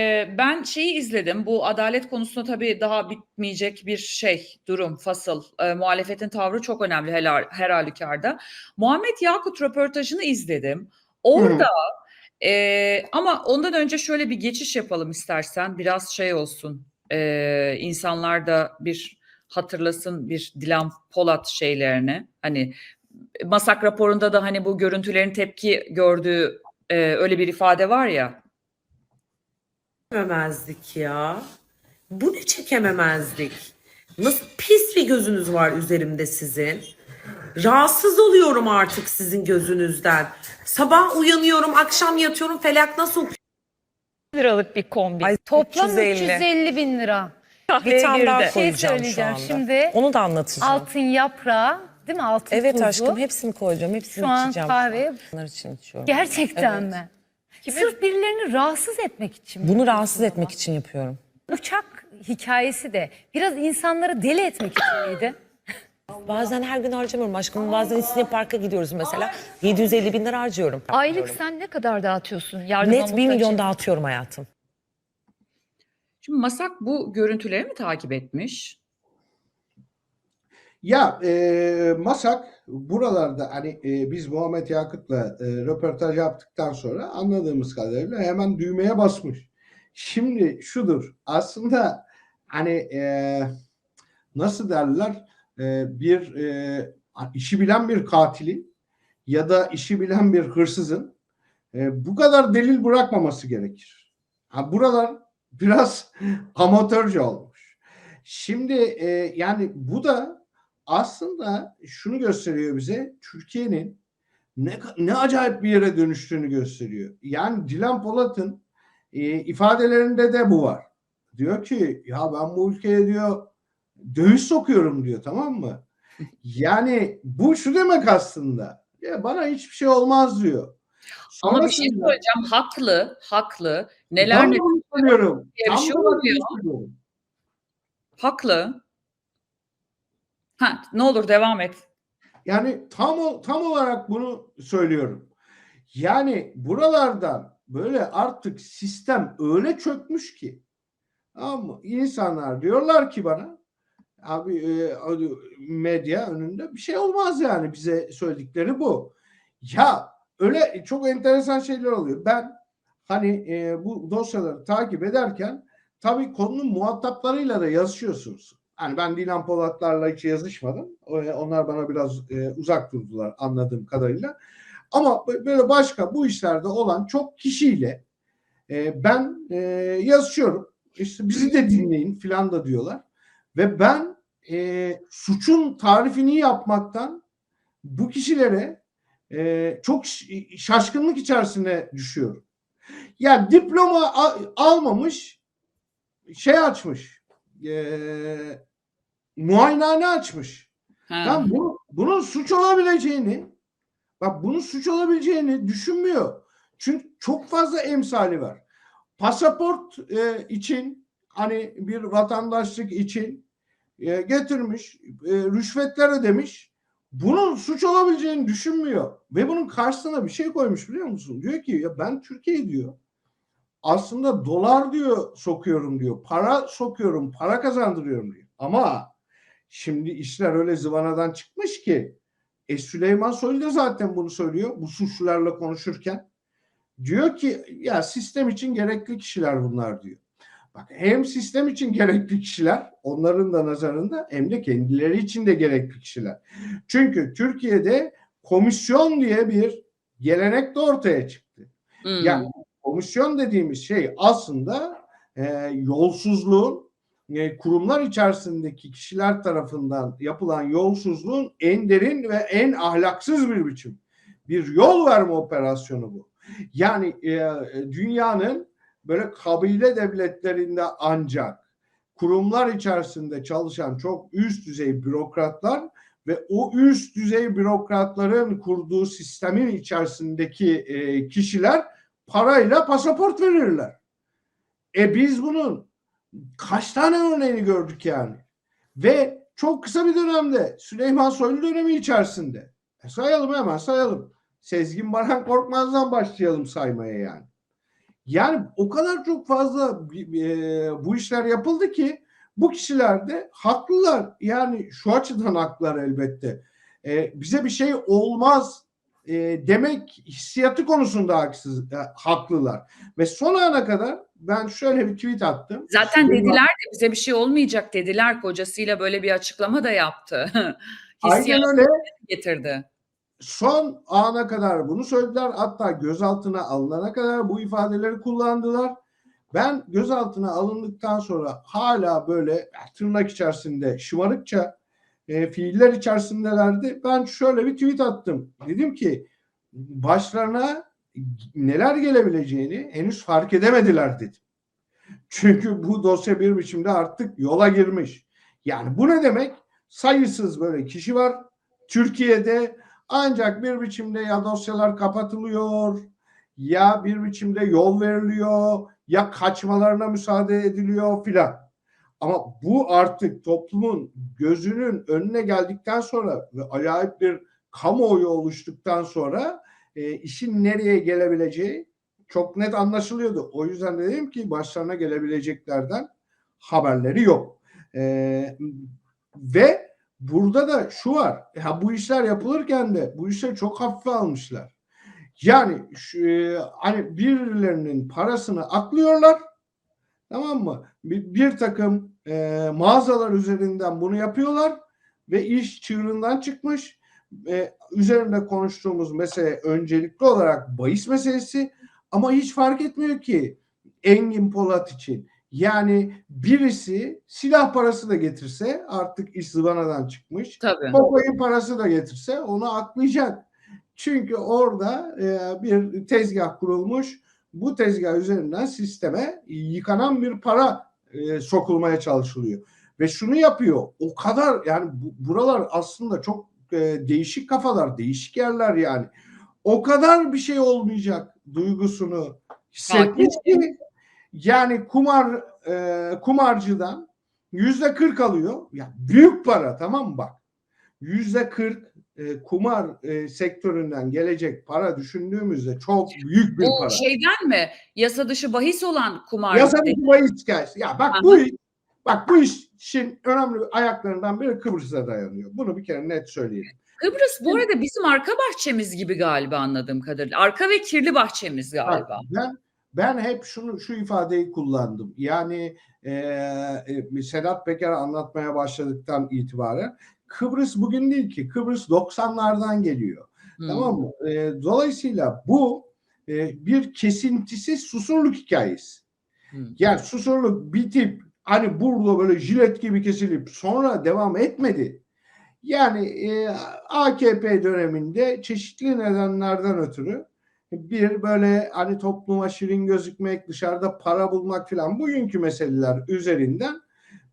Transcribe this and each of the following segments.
Eee, ben şeyi izledim. Bu adalet konusunda tabii daha bitmeyecek bir şey, durum, fasıl. Eee, muhalefetin tavrı çok önemli helal her hâlükârda. Muhammed Yakut röportajını izledim. Orada, eee, ama ondan önce şöyle bir geçiş yapalım istersen. Biraz şey olsun, eee, insanlar da bir hatırlasın bir Dilan Polat şeylerini. Hani, Masak raporunda da, hani, bu görüntülerin tepki gördüğü, eee, öyle bir ifade var ya. Çekememezdik ya. Bu ne çekememezlik? Nasıl pis bir gözünüz var üzerimde sizin. Rahatsız oluyorum artık sizin gözünüzden. Sabah uyanıyorum, akşam yatıyorum. Felak nasıl liralık bir kombi. Ay, Toplam 350. 350 bin lira. Bir tane daha. Şey koyacağım şu söyleyeceğim anda. şimdi. Onu da anlatacağım. Altın yaprağı değil mi? Altın evet tuzu. aşkım hepsini koyacağım. Hepsini Şu an içeceğim. kahve- Bunlar için içiyorum. Gerçekten Evet. mi? Sırf birilerini rahatsız etmek için? Bunu rahatsız etmek için yapıyorum. Uçak hikayesi de biraz insanları deli etmek için miydi? Bazen her gün harcamıyorum aşkım. Bazen İstinye Park'a gidiyoruz mesela. 750 bin lira harcıyorum. Aylık sen ne kadar dağıtıyorsun? Yardıma Net 1 muhtaç milyon için? dağıtıyorum hayatım. Şimdi Masak bu görüntüleri mi takip etmiş? Ya e, Masak buralarda hani e, biz Muhammed Yakut'la e, röportaj yaptıktan sonra anladığımız kadarıyla hemen düğmeye basmış. Şimdi şudur aslında hani e, nasıl derler e, bir e, işi bilen bir katilin ya da işi bilen bir hırsızın e, bu kadar delil bırakmaması gerekir. Ha, buralar biraz amatörce olmuş. Şimdi e, yani bu da aslında şunu gösteriyor bize Türkiye'nin ne, ne acayip bir yere dönüştüğünü gösteriyor. Yani Dilan Polat'ın e, ifadelerinde de bu var. Diyor ki ya ben bu ülkeye diyor döviz sokuyorum diyor tamam mı? Yani bu şu demek aslında. Ya bana hiçbir şey olmaz diyor. Ama bir şey söyleyeceğim. Haklı, haklı. Neler bir Tam bunu söylüyorum. haklı. Ha, ne olur devam et. Yani tam tam olarak bunu söylüyorum. Yani buralardan böyle artık sistem öyle çökmüş ki ama insanlar diyorlar ki bana abi e, medya önünde bir şey olmaz yani bize söyledikleri bu. Ya öyle çok enteresan şeyler oluyor. Ben hani e, bu dosyaları takip ederken tabii konunun muhataplarıyla da yazışıyorsunuz. Hani ben Dilan Polatlarla hiç yazışmadım. Onlar bana biraz e, uzak durdular anladığım kadarıyla. Ama bö- böyle başka bu işlerde olan çok kişiyle e, ben e, yazışıyorum. İşte bizi de dinleyin filan da diyorlar. Ve ben suçun tarifini yapmaktan bu kişilere çok şaşkınlık içerisine düşüyorum. Ya diploma almamış şey açmış. E, muayenehane açmış. Ha. Tam bu, bunun suç olabileceğini bak bunun suç olabileceğini düşünmüyor. Çünkü çok fazla emsali var. Pasaport e, için hani bir vatandaşlık için e, getirmiş, e, rüşvetler ödemiş. Bunun suç olabileceğini düşünmüyor ve bunun karşısına bir şey koymuş biliyor musun? Diyor ki ya ben Türkiye diyor. Aslında dolar diyor sokuyorum diyor. Para sokuyorum, para kazandırıyorum diyor. Ama Şimdi işler öyle zıvanadan çıkmış ki e, Süleyman Soylu da zaten bunu söylüyor bu suçlularla konuşurken. Diyor ki ya sistem için gerekli kişiler bunlar diyor. Bak hem sistem için gerekli kişiler onların da nazarında hem de kendileri için de gerekli kişiler. Çünkü Türkiye'de komisyon diye bir gelenek de ortaya çıktı. Hmm. Yani komisyon dediğimiz şey aslında e, yolsuzluğun e, kurumlar içerisindeki kişiler tarafından yapılan yolsuzluğun en derin ve en ahlaksız bir biçim. Bir yol verme operasyonu bu. Yani e, dünyanın böyle kabile devletlerinde ancak kurumlar içerisinde çalışan çok üst düzey bürokratlar ve o üst düzey bürokratların kurduğu sistemin içerisindeki e, kişiler parayla pasaport verirler. E biz bunun kaç tane örneğini gördük yani. Ve çok kısa bir dönemde Süleyman Soylu dönemi içerisinde. E sayalım hemen sayalım. Sezgin Baran Korkmaz'dan başlayalım saymaya yani. Yani o kadar çok fazla e, bu işler yapıldı ki bu kişiler de haklılar. Yani şu açıdan haklılar elbette. E, bize bir şey olmaz e, demek hissiyatı konusunda haksız, e, haklılar. Ve son ana kadar ben şöyle bir tweet attım. Zaten Süleyman- dediler de bize bir şey olmayacak dediler. Kocasıyla böyle bir açıklama da yaptı. Aynen öyle. getirdi. son ana kadar bunu söylediler. Hatta gözaltına alınana kadar bu ifadeleri kullandılar. Ben gözaltına alındıktan sonra hala böyle tırnak içerisinde şımarıkça e, fiiller içerisindelerdi. Ben şöyle bir tweet attım. Dedim ki başlarına neler gelebileceğini henüz fark edemediler dedim. Çünkü bu dosya bir biçimde artık yola girmiş. Yani bu ne demek? Sayısız böyle kişi var Türkiye'de ancak bir biçimde ya dosyalar kapatılıyor ya bir biçimde yol veriliyor ya kaçmalarına müsaade ediliyor filan. Ama bu artık toplumun gözünün önüne geldikten sonra ve acayip bir kamuoyu oluştuktan sonra e, işin nereye gelebileceği çok net anlaşılıyordu. O yüzden de dedim ki başlarına gelebileceklerden haberleri yok. E, ve burada da şu var. Ya bu işler yapılırken de bu işleri çok hafife almışlar. Yani şu, e, hani birilerinin parasını aklıyorlar. Tamam mı? Bir, bir takım e, mağazalar üzerinden bunu yapıyorlar ve iş çığırından çıkmış. E, üzerinde konuştuğumuz mesele öncelikli olarak bahis meselesi ama hiç fark etmiyor ki Engin Polat için. Yani birisi silah parası da getirse artık iş zıvanadan çıkmış. Tabii. Kokain parası da getirse onu aklayacak. Çünkü orada e, bir tezgah kurulmuş. Bu tezgah üzerinden sisteme yıkanan bir para e, sokulmaya çalışılıyor. Ve şunu yapıyor. O kadar yani bu, buralar aslında çok e, değişik kafalar, değişik yerler yani. O kadar bir şey olmayacak duygusunu hissetmiş ki yani kumar e, kumarcıdan yüzde kırk alıyor. Ya büyük para tamam mı bak? Yüzde kırk e, kumar e, sektöründen gelecek para düşündüğümüzde çok büyük bir Bu para. şeyden mi? Yasa dışı bahis olan kumar. Yasa dışı bahis hikayesi. Ya bak bu iş- bak bu işin önemli ayaklarından biri Kıbrıs'a dayanıyor. Bunu bir kere net söyleyelim. Kıbrıs bu arada bizim arka bahçemiz gibi galiba anladığım kadarıyla. Arka ve kirli bahçemiz Bak, galiba. ben ben hep şunu şu ifadeyi kullandım. Yani e, e, Sedat Peker anlatmaya başladıktan itibaren Kıbrıs bugün değil ki. Kıbrıs 90'lardan geliyor. Hmm. Tamam mı? E, dolayısıyla bu e, bir kesintisiz susurluk hikayesi. Hmm. Yani susurluk bitip hani burada böyle jilet gibi kesilip sonra devam etmedi. Yani e, AKP döneminde çeşitli nedenlerden ötürü bir böyle hani topluma şirin gözükmek, dışarıda para bulmak filan bugünkü meseleler üzerinden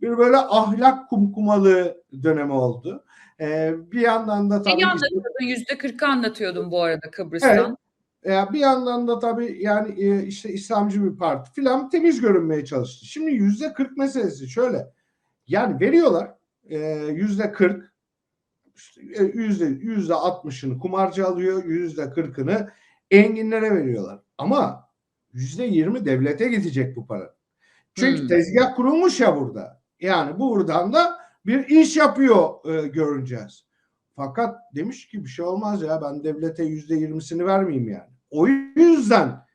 bir böyle ahlak kumkumalı dönemi oldu. E, bir yandan da tabii işte- anlatıyordun? Yüzde kırkı anlatıyordum bu arada Kıbrıs'tan. E, bir yandan da tabii yani e, işte İslamcı bir parti filan temiz görünmeye çalıştı. Şimdi yüzde 40 meselesi şöyle. Yani veriyorlar e, yüzde 40 işte, e, yüzde yüzde 60'ını kumarcı alıyor, yüzde 40'ını enginlere veriyorlar. Ama yüzde 20 devlete gidecek bu para. Çünkü Hmm. tezgah kurulmuş ya burada. Yani buradan da bir iş yapıyor e, göreceğiz. Fakat demiş ki bir şey olmaz ya ben devlete yüzde yirmisini vermeyeyim yani. O yüzden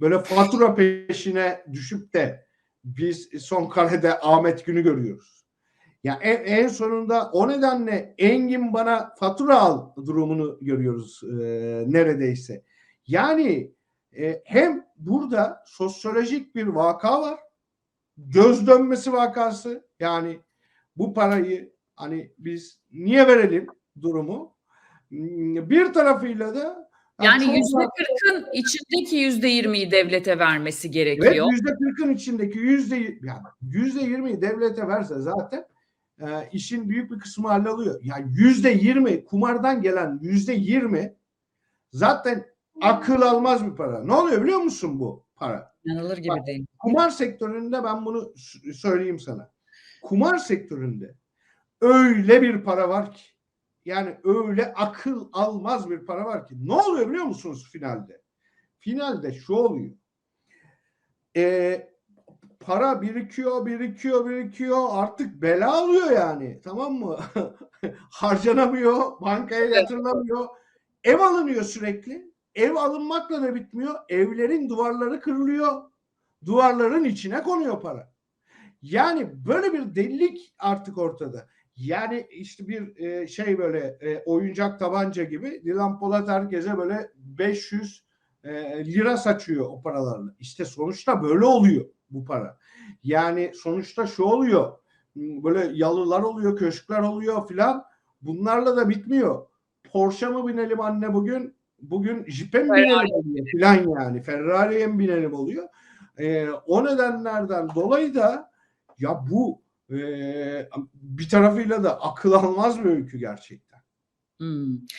böyle fatura peşine düşüp de biz son karede Ahmet Günü görüyoruz. Ya en, en sonunda o nedenle Engin bana fatura al durumunu görüyoruz e, neredeyse. Yani e, hem burada sosyolojik bir vaka var. Göz dönmesi vakası. Yani bu parayı hani biz niye verelim durumu. Bir tarafıyla da Yani yüzde fazla- kırkın içindeki yüzde yirmiyi devlete vermesi Evet gerekiyor. yüzde kırkın içindeki yüzde yani yüzde yirmiyi devlete verse zaten e, işin büyük bir kısmı halloluyor. Yani yüzde yirmi kumardan gelen yüzde yirmi zaten akıl almaz bir para. Ne oluyor biliyor musun bu para? İnanılır gibi değil. Kumar sektöründe ben bunu söyleyeyim sana. Kumar sektöründe öyle bir para var ki yani öyle akıl almaz bir para var ki ne oluyor biliyor musunuz finalde? Finalde şu oluyor. e, para birikiyor, birikiyor, birikiyor. Artık bela alıyor yani. Tamam mı? Harcanamıyor, bankaya yatırılamıyor. Ev alınıyor sürekli. Ev alınmakla da bitmiyor. Evlerin duvarları kırılıyor. Duvarların içine konuyor para. Yani böyle bir delilik artık ortada. Yani işte bir e, şey böyle e, oyuncak tabanca gibi Dilan Polat herkese böyle 500 e, lira saçıyor o paralarla. İşte sonuçta böyle oluyor bu para. Yani sonuçta şu oluyor. Böyle yalılar oluyor, köşkler oluyor filan. Bunlarla da bitmiyor. Porsche mı binelim anne bugün? Bugün Jeep'e mi binelim oluyor filan yani. Ferrari'ye mi binelim oluyor? E, o nedenlerden dolayı da ya bu e, bir tarafıyla da akıl almaz bir öykü gerçekten. Hmm.